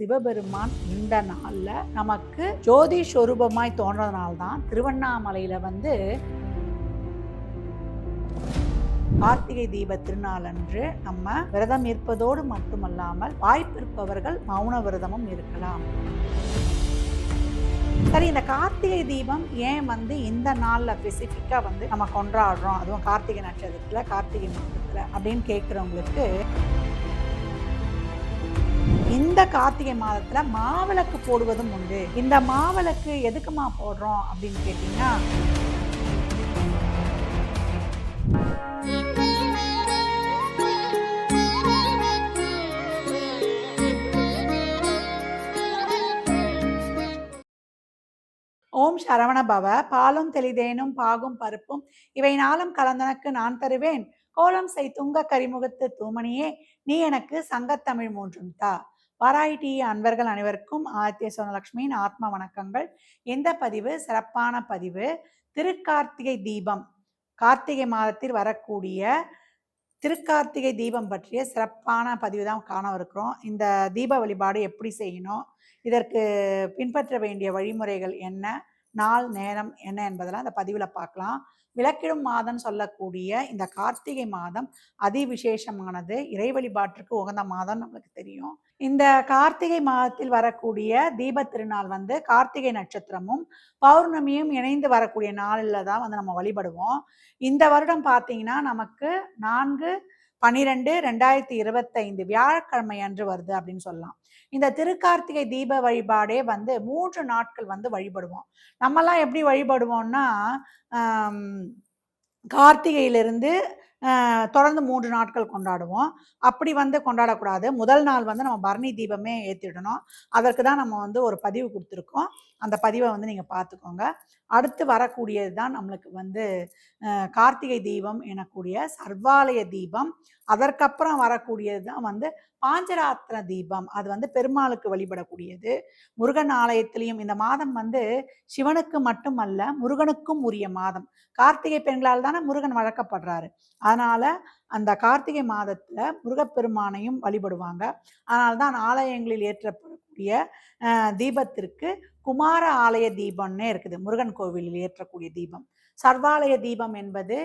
சிவபெருமான் இந்த நாளில் நமக்கு ஜோதி ஸ்வரூபமாய் தோன்றதுனால்தான் திருவண்ணாமலையில் வந்து கார்த்திகை தீப திருநாள் அன்று நம்ம விரதம் இருப்பதோடு மட்டுமல்லாமல் வாய்ப்பிருப்பவர்கள் மௌன விரதமும் இருக்கலாம். சரி இந்த கார்த்திகை தீபம் ஏன் வந்து இந்த நாளில் ஸ்பெசிஃபிக்காக வந்து நம்ம கொண்டாடுறோம்? அதுவும் கார்த்திகை நட்சத்திரத்தில் கார்த்திகை மாதத்தில் அப்படின்னு கேட்குறவங்களுக்கு இந்த கார்த்திகை மாதத்துல மாவிளக்கு போடுவதும் உண்டு. இந்த மாவிளக்கு எதுக்குமா போடுறோம் அப்படின்னு கேட்டீங்கன்னா ஓம் சரவண பவ பாலும் தெளிதேனும் பாகும் பருப்பும் இவை நாளும் கலந்தனக்கு நான் தருவேன். கோலம் செய் துங்க கரிமுகத்து தூமணியே நீ எனக்கு சங்கத்தமிழ் மூன்றும் தா. பாராயிட்டி அன்பர்கள் அனைவருக்கும் ஆதித்ய சோனலட்சுமியின் ஆத்ம வணக்கங்கள். இந்த பதிவு சிறப்பான பதிவு. திருக்கார்த்திகை தீபம். கார்த்திகை மாதத்தில் வரக்கூடிய திருக்கார்த்திகை தீபம் பற்றிய சிறப்பான பதிவு தான் காணவிருக்கிறோம் இந்த தீப வழிபாடு எப்படி செய்யணும்? இதற்கு பின்பற்ற வேண்டிய வழிமுறைகள் என்ன? நாள் நேரம் என்ன என்பதெல்லாம் இந்த பதிவில் பார்க்கலாம். விளக்கிடும் மாதம் சொல்லக்கூடிய இந்த கார்த்திகை மாதம் அதி விசேஷமானது இறை வழிபாட்டிற்கு உகந்த மாதம் நம்மளுக்கு தெரியும். இந்த கார்த்திகை மாதத்தில் வரக்கூடிய தீப திருநாள் வந்து கார்த்திகை நட்சத்திரமும் பௌர்ணமியும் இணைந்து வரக்கூடிய நாளில் தான் வந்து நம்ம வழிபடுவோம். இந்த வருடம் பார்த்தீங்கன்னா நமக்கு நான்கு பனிரெண்டு ரெண்டாயிரத்தி இருபத்தைந்து வியாழக்கிழமை அன்று வருது அப்படின்னு சொல்லலாம். இந்த திருக்கார்த்திகை தீப வழிபாடே வந்து மூன்று நாட்கள் வந்து வழிபடுவோம். நம்மலாம் எப்படி வழிபடுவோம்னா கார்த்திகையிலிருந்து தொடர்ந்து மூன்று நாட்கள் கொண்டாடுவோம். அப்படி வந்து கொண்டாடக்கூடாது. முதல் நாள் வந்து நம்ம பரணி தீபமே ஏற்றிடணும் அதற்கு தான் நம்ம வந்து ஒரு பதிவு கொடுத்துருக்கோம். அந்த பதிவை வந்து நீங்கள் பார்த்துக்கோங்க. அடுத்து வரக்கூடியது தான் நம்மளுக்கு வந்து கார்த்திகை தீபம் எனக்கூடிய சர்வாலய தீபம். அதற்கப்புறம் வரக்கூடியது தான் வந்து பாஞ்சராத்திர தீபம். அது வந்து பெருமாளுக்கு வழிபடக்கூடியது. முருகன் ஆலயத்திலையும் இந்த மாதம் வந்து சிவனுக்கு மட்டுமல்ல முருகனுக்கும் உரிய மாதம். கார்த்திகை பெண்களால் தானே முருகன் வழக்கப்படுறாரு. அதனால அந்த கார்த்திகை மாதத்துல முருகப்பெருமானையும் வழிபடுவாங்க. அதனால்தான் ஆலயங்களில் ஏற்றப்படக்கூடிய தீபத்திற்கு குமார ஆலய தீபம்னே இருக்குது. முருகன் கோவிலில் ஏற்றக்கூடிய தீபம். சர்வாலய தீபம் என்பது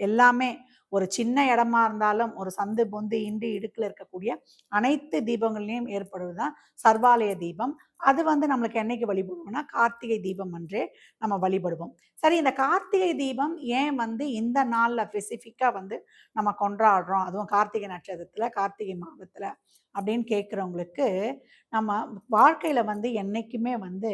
எல்லாமே ஒரு சின்ன இடமா இருந்தாலும் ஒரு சந்து பொந்து இண்டு இடுக்கில் இருக்கக்கூடிய அனைத்து தீபங்கள்லையும் ஏற்படுவதுதான் சர்வாலய தீபம். அது வந்து நம்மளுக்கு என்னைக்கு வழிபடுவோம்னா கார்த்திகை தீபம் அன்றே நம்ம வழிபடுவோம். சரி இந்த கார்த்திகை தீபம் ஏன் வந்து இந்த நாளில் ஸ்பெசிஃபிக்காக வந்து நம்ம கொண்டாடுறோம்? அதுவும் கார்த்திகை நட்சத்திரத்தில் கார்த்திகை மாதத்தில் அப்படின்னு கேட்குறவங்களுக்கு நம்ம வாழ்க்கையில் வந்து என்றைக்குமே வந்து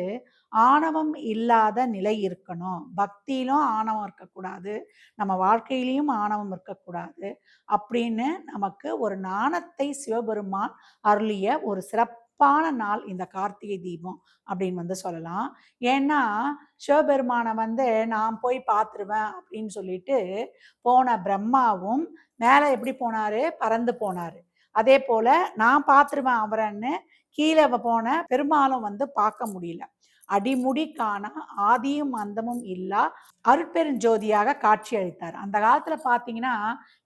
ஆணவம் இல்லாத நிலை இருக்கணும். பக்தியிலும் ஆணவம் இருக்கக்கூடாது. நம்ம வாழ்க்கையிலையும் ஆணவம் இருக்கக்கூடாது அப்படின்னு நமக்கு ஒரு நாணத்தை சிவபெருமான் அருளிய ஒரு சிறப்பு சிறப்பான நாள் இந்த கார்த்திகை தீபம் அப்படின்னு வந்து சொல்லலாம். ஏன்னா சிவபெருமானை வந்து நான் போய் பார்த்துருவேன் அப்படின்னு சொல்லிட்டு போன பிரம்மாவும் மேலே எப்படி போனாரு? பறந்து போனாரு. அதே போல நான் பார்த்துருவேன் அவரன்னு கீழே போன பெருமாளும் வந்து பார்க்க முடியல. அடிமுடி காண ஆதியும் அந்தமும் இல்லா. அருட்பெருஞ்சோதியாக காட்சி அளித்தார் அந்த காலத்துல பாத்தீங்கன்னா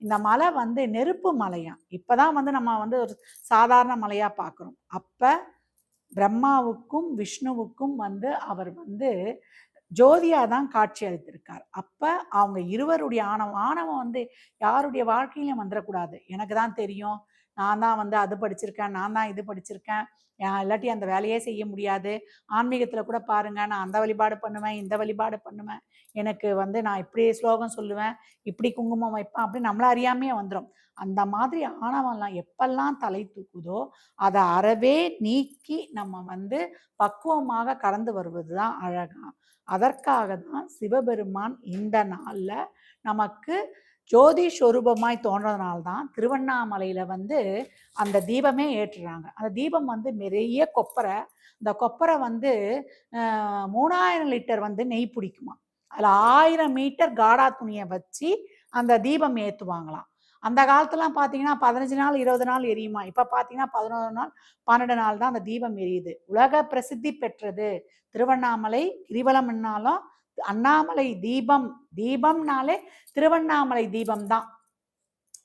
இந்த மலை வந்து நெருப்பு மலையாம் இப்பதான் வந்து நம்ம வந்து ஒரு சாதாரண மலையா பாக்குறோம். அப்ப பிரம்மாவுக்கும் விஷ்ணுவுக்கும் வந்து அவர் வந்து ஜோதியா தான் காட்சி அளித்திருக்கார் அப்ப அவங்க இருவருடைய ஆணவம் ஆணவம் வந்து யாருடைய வாழ்க்கையிலும் வந்துடக்கூடாது எனக்கு தான் தெரியும். நான் தான் வந்து அது படிச்சிருக்கேன் நான் தான் இது படிச்சிருக்கேன். இல்லாட்டி அந்த வேலையே செய்ய முடியாது. ஆன்மீகத்தில் கூட பாருங்க நான் அந்த வழிபாடு பண்ணுவேன் இந்த வழிபாடு பண்ணுவேன். எனக்கு வந்து நான் இப்படி ஸ்லோகம் சொல்லுவேன் இப்படி குங்குமம் வைப்பேன் அப்படி நம்மள அறியாமையே வந்துடும் அந்த மாதிரி ஆணவம்லாம் எப்பெல்லாம் தலை தூக்குதோ அதை அறவே நீக்கி நம்ம வந்து பக்குவமாக கடந்து வருவது தான் அழகா. அதற்காக தான் சிவபெருமான் இந்த நாளில் நமக்கு ஜோதி ஸ்வரூபமாய் தோன்றதுனால தான் திருவண்ணாமலையில் வந்து அந்த தீபமே ஏற்றுறாங்க. அந்த தீபம் வந்து நிறைய கொப்பரை. இந்த கொப்பரை வந்து மூணாயிரம் லிட்டர் வந்து நெய் பிடிக்குமா? அதில் ஆயிரம் மீட்டர் காடா துணியை வச்சு அந்த தீபம் ஏற்றுவாங்களாம் அந்த காலத்துலாம் பார்த்தீங்கன்னா பதினஞ்சு நாள் இருபது நாள் எரியுமா? இப்போ பார்த்தீங்கன்னா பதினோரு நாள் பன்னெண்டு நாள் தான் அந்த தீபம் எரியுது. உலக பிரசித்தி பெற்றது திருவண்ணாமலை கிரிவலம்னாலும் அண்ணாமலை தீபம் தீபம்னாலே திருவண்ணாமலை தீபம் தான்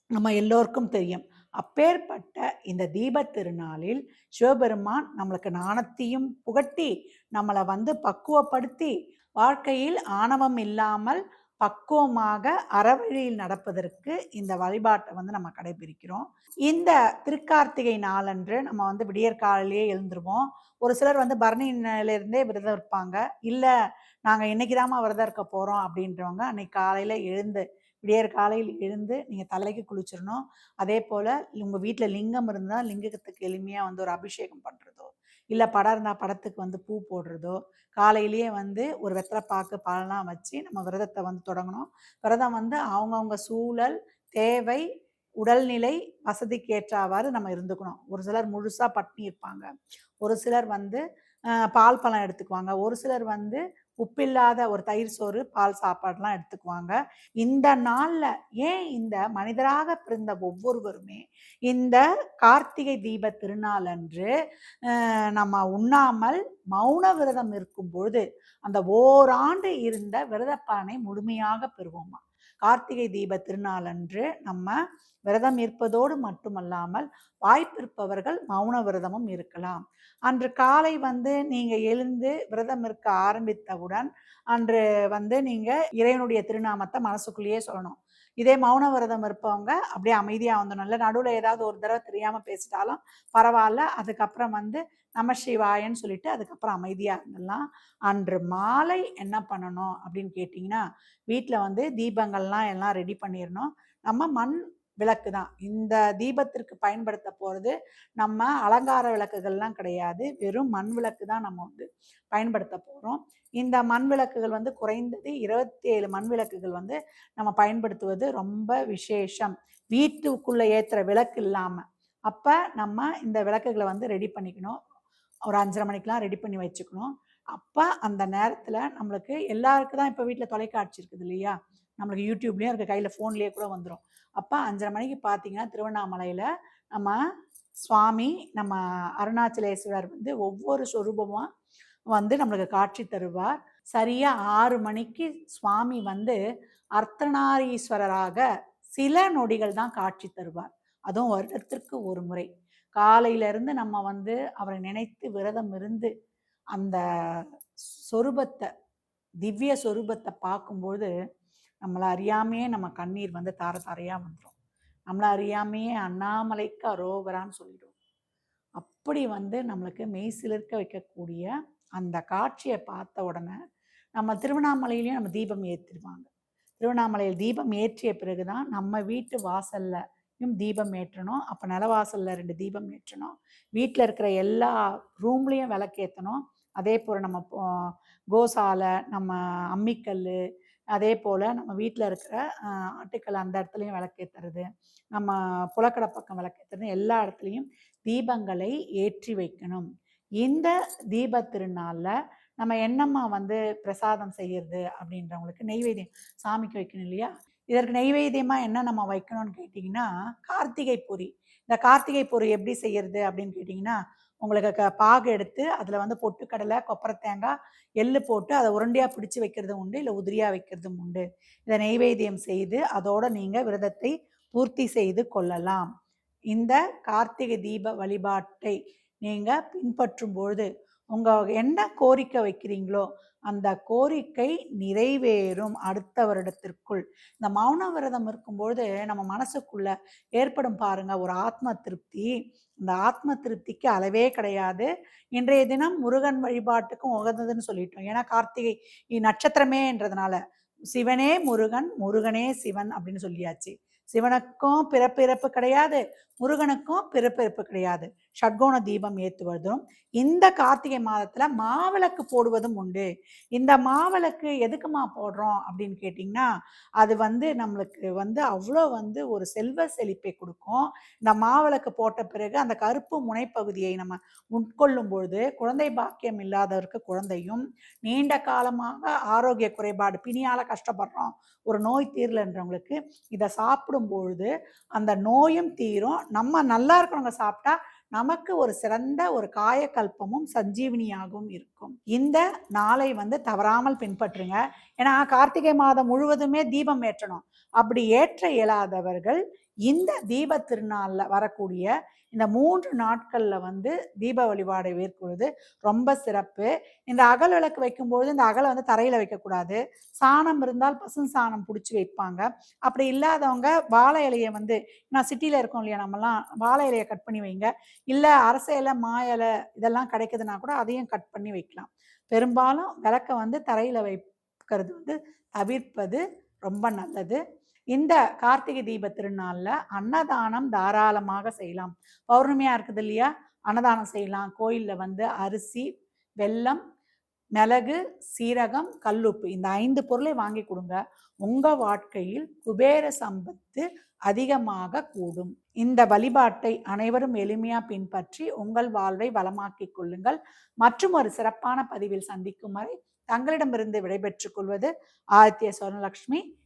நம்ம எல்லோருக்கும் தெரியும். அப்பேற்பட்ட இந்த தீபத் திருநாளில் சிவபெருமான் நம்மளுக்கு நாணத்தையும் புகட்டி நம்மளை வந்து பக்குவப்படுத்தி வாழ்க்கையில் ஆணவம் இல்லாமல் பக்குவமாக அறவழியில் நடப்பதற்கு இந்த வழிபாட்டை வந்து நம்ம கடைபிடிக்கிறோம். இந்த திருக்கார்த்திகை நாளன்று நம்ம வந்து விடியற்காலையிலேயே எழுந்துருவோம். ஒரு சிலர் வந்து பரணியிலிருந்தே விரதம் இருப்பாங்க. இல்லை நாங்கள் இன்னைக்கு விரதம் இருக்க போகிறோம் அப்படின்றவங்க அன்னைக்கு காலையில் எழுந்து விடியற் காலையில் எழுந்து நீங்கள் தலைக்கு குளிச்சிடணும் அதே போல் உங்கள் வீட்டில் லிங்கம் இருந்தால் லிங்கத்துக்கு எளிமையாக வந்து ஒரு அபிஷேகம் பண்ணுறதோ இல்லை படம் இருந்தால் படத்துக்கு வந்து பூ போடுறதோ காலையிலேயே வந்து ஒரு வெத்தலைப்பாக்கு பாலெலாம் வச்சு நம்ம விரதத்தை வந்து தொடங்கணும். விரதம் வந்து அவங்கவுங்க சூழல் தேவை உடல்நிலை வசதிக்கு ஏற்றாவாறு நம்ம இருந்துக்கணும். ஒரு சிலர் முழுசாக பட்னி இருப்பாங்க. ஒரு சிலர் வந்து பால் பழம் எடுத்துக்குவாங்க. ஒரு சிலர் வந்து உப்பில்லாத ஒரு தயிர் சோறு பால் சாப்பாடுலாம் எடுத்துக்குவாங்க. இந்த நாளில் ஏன் இந்த மனிதராக பிறந்த ஒவ்வொருவருமே இந்த கார்த்திகை தீப திருநாள் அன்று நம்ம உண்ணாமல் மௌன விரதம் இருக்கும் பொழுது அந்த ஓராண்டு இருந்த விரதப்பானை முழுமையாக பெறுவோமா? கார்த்திகை தீப திருநாள் அன்று நம்ம விரதம் இருப்பதோடு மட்டுமல்லாமல் வாய்ப்பிருப்பவர்கள் மௌன விரதமும் இருக்கலாம். அன்று காலை வந்து நீங்கள் எழுந்து விரதம் இருக்க ஆரம்பித்தவுடன் அன்று வந்து நீங்கள் இறைவனுடைய திருநாமத்தை மனசுக்குள்ளேயே சொல்லணும். இதே மௌன விரதம் இருப்பவங்க அப்படியே அமைதியாக வந்துடும்ல நடுவில் ஏதாவது ஒரு தடவை தெரியாமல் பேசிட்டாலும் பரவாயில்ல. அதுக்கப்புறம் வந்து நம சிவாயன்னு சொல்லிட்டு அதுக்கப்புறம் அமைதியாக இருந்துடலாம். அன்று மாலை என்ன பண்ணணும் அப்படின்னு கேட்டிங்கன்னா வீட்டில் வந்து தீபங்கள்லாம் எல்லாம் ரெடி பண்ணிடணும். நம்ம மண் விளக்கு தான். இந்த தீபத்திற்கு பயன்படுத்த போகிறது நம்ம அலங்கார விளக்குகள்லாம் கிடையாது. வெறும் மண் விளக்கு தான் நம்ம வந்து பயன்படுத்த போகிறோம் இந்த மண் விளக்குகள் வந்து குறைந்தது இருபத்தி ஏழு மண் விளக்குகள் வந்து நம்ம பயன்படுத்துவது ரொம்ப விசேஷம். வீட்டுக்குள்ளே ஏற்றுற விளக்கு இல்லாமல் அப்போ நம்ம இந்த விளக்குகளை வந்து ரெடி பண்ணிக்கணும். ஒரு அஞ்சரை மணிக்கெலாம் ரெடி பண்ணி வச்சுக்கணும். அப்போ அந்த நேரத்தில் நம்மளுக்கு எல்லாருக்கும் தான் இப்போ வீட்டில் தொலைக்காட்சி இருக்குது இல்லையா? நம்மளுக்கு யூடியூப்லேயும் இருக்க கையில் ஃபோன்லேயே கூட வந்துடும் அப்போ அஞ்சரை மணிக்கு பார்த்தீங்கன்னா திருவண்ணாமலையில் நம்ம சுவாமி நம்ம அருணாச்சலேஸ்வரர் வந்து ஒவ்வொரு சொரூபமாக வந்து நம்மளுக்கு காட்சி தருவார். சரியாக ஆறு மணிக்கு சுவாமி வந்து அர்த்தநாரீஸ்வரராக சில நொடிகள் தான் காட்சி தருவார். அதுவும் வருடத்திற்கு ஒரு முறை. காலையிலேருந்து நம்ம வந்து அவரை நினைத்து விரதம் இருந்து அந்த சொரூபத்தை திவ்ய சொரூபத்தை பார்க்கும்போது நம்மளை அறியாமையே நம்ம கண்ணீர் வந்து தார தாரையாக வந்துடும் நம்மளை அறியாமையே அண்ணாமலைக்கு அரோகரான்னு சொல்லிடும். அப்படி வந்து நம்மளுக்கு மெய் சிலிர்க்க வைக்கக்கூடிய அந்த காட்சியை பார்த்த உடனே நம்ம திருவண்ணாமலையிலையும் நம்ம தீபம் ஏற்றிடுவாங்க திருவண்ணாமலையில் தீபம் ஏற்றிய பிறகு தான் நம்ம வீட்டு வாசல்லையும் தீபம் ஏற்றணும். அப்போ நிலவாசலில் ரெண்டு தீபம் ஏற்றணும். வீட்டில் இருக்கிற எல்லா ரூம்லேயும் விளக்கேற்றணும் அதே போல் நம்ம கோசாலை நம்ம அம்மிக்கல் அதே போல் நம்ம வீட்டில் இருக்கிற ஆட்டுக்கள் அந்த இடத்துலையும் விளக்கேற்றுறது நம்ம புலக்கடை பக்கம் விளக்கேற்றுறது எல்லா இடத்துலையும் தீபங்களை ஏற்றி வைக்கணும். இந்த தீப திருநாளில் நம்ம என்னம்மா வந்து பிரசாதம் செய்யறது அப்படின்றவங்களுக்கு நெய்வேத்தியம் சாமிக்கு வைக்கணும் இல்லையா? இதற்கு நெய்வேத்தியமாக என்ன நம்ம வைக்கணும்னு கேட்டிங்கன்னா கார்த்திகை பூரி. இந்த கார்த்திகை பூரி எப்படி செய்யறது அப்படின்னு கேட்டிங்கன்னா உங்களுக்கு க பாகு எடுத்து அதில் வந்து பொட்டுக்கடலை கொப்பரை தேங்காய் எள்ளு போட்டு அதை உருண்டையாக பிடிச்சி வைக்கிறதும் உண்டு இல்லை உதிரியாக வைக்கிறதும் உண்டு. இதை நெய்வேத்தியம் செய்து அதோட நீங்கள் விரதத்தை பூர்த்தி செய்து கொள்ளலாம். இந்த கார்த்திகை தீப வழிபாட்டை நீங்கள் பின்பற்றும் பொழுது உங்கள் என்ன கோரிக்கை வைக்கிறீங்களோ அந்த கோரிக்கை நிறைவேறும் அடுத்த வருடத்திற்குள். இந்த மௌன விரதம் இருக்கும்பொழுது நம்ம மனசுக்குள்ள ஏற்படும் பாருங்க ஒரு ஆத்ம திருப்தி. இந்த ஆத்ம திருப்திக்கு அளவே கிடையாது. இன்றைய தினம் முருகன் வழிபாட்டுக்கும் உகந்ததுன்னு சொல்லிட்டோம். ஏன்னா கார்த்திகை நட்சத்திரமேன்றதுனால சிவனே முருகன் முருகனே சிவன் அப்படின்னு சொல்லியாச்சு. சிவனுக்கும் பிறப்பிறப்பு கிடையாது. முருகனுக்கும் பிறப்பிறப்பு கிடையாது. ஷட்கோண தீபம் ஏற்றுவதும் இந்த கார்த்திகை மாதத்துல மாவிளக்கு போடுவதும் உண்டு. இந்த மாவிளக்கு எதுக்குமா போடுறோம் அப்படின்னு கேட்டிங்கன்னா அது வந்து நம்மளுக்கு வந்து அவ்வளோ வந்து ஒரு செல்வ செழிப்பை கொடுக்கும். இந்த மாவிளக்கு போட்ட பிறகு அந்த கருப்பு முனைப்பகுதியை நம்ம உட்கொள்ளும் பொழுது குழந்தை பாக்கியம் இல்லாதவருக்கு குழந்தையும் நீண்ட காலமாக ஆரோக்கிய குறைபாடு பிணியால் கஷ்டப்படுறோம் ஒரு நோய் தீரலன்றவங்களுக்கு இதை சாப்பிடும் பொழுது அந்த நோயும் தீரும் நம்ம நல்லா இருக்கிறவங்க சாப்பிட்டா நமக்கு ஒரு சிறந்த ஒரு காயக்கல்பமும் சஞ்சீவனியாகவும் இருக்கும். இந்த நாளை வந்து தவறாமல் பின்பற்றுங்க. ஏன்னா கார்த்திகை மாதம் முழுவதுமே தீபம் ஏற்றணும். அப்படி ஏற்ற இயலாதவர்கள் இந்த தீப திருநாளில் வரக்கூடிய இந்த மூன்று நாட்களில் வந்து தீப வழிபாடை மேற்கொள்வது ரொம்ப சிறப்பு. இந்த அகல் விளக்கு வைக்கும்போது இந்த அகலை வந்து தரையில் வைக்கக்கூடாது. சாணம் இருந்தால் பசும் சாணம் பிடிச்சி வைப்பாங்க. அப்படி இல்லாதவங்க வாழை இலையை வந்து நான் சிட்டியில் இருக்கோம் இல்லையா நம்மலாம் வாழை இலையை கட் பண்ணி வைங்க. இல்லை அரச இலை மா இலை இதெல்லாம் கிடைக்குதுன்னா கூட அதையும் கட் பண்ணி வைக்கலாம். பெரும்பாலும் விளக்கை வந்து தரையில் வைக்கிறது வந்து தவிர்ப்பது ரொம்ப நல்லது. இந்த கார்த்திகை தீப திருநாளில் அன்னதானம் தாராளமாக செய்யலாம். பௌர்ணமியாக இருக்குது இல்லையா? அன்னதானம் செய்யலாம். கோயிலில் வந்து அரிசி வெல்லம் மிளகு சீரகம் கல்லுப்பு இந்த ஐந்து பொருளை வாங்கி கொடுங்க. உங்கள் வாழ்க்கையில் குபேர சம்பத்து அதிகமாக கூடும். இந்த வழிபாட்டை அனைவரும் எளிமையாக பின்பற்றி உங்கள் வாழ்வை வளமாக்கிக் கொள்ளுங்கள். மற்றும் ஒரு சிறப்பான பதிவில் சந்திக்கும் வரை தங்களிடமிருந்து விடைபெற்றுக் கொள்வது ஆதித்ய சுவர்ணலக்ஷ்மி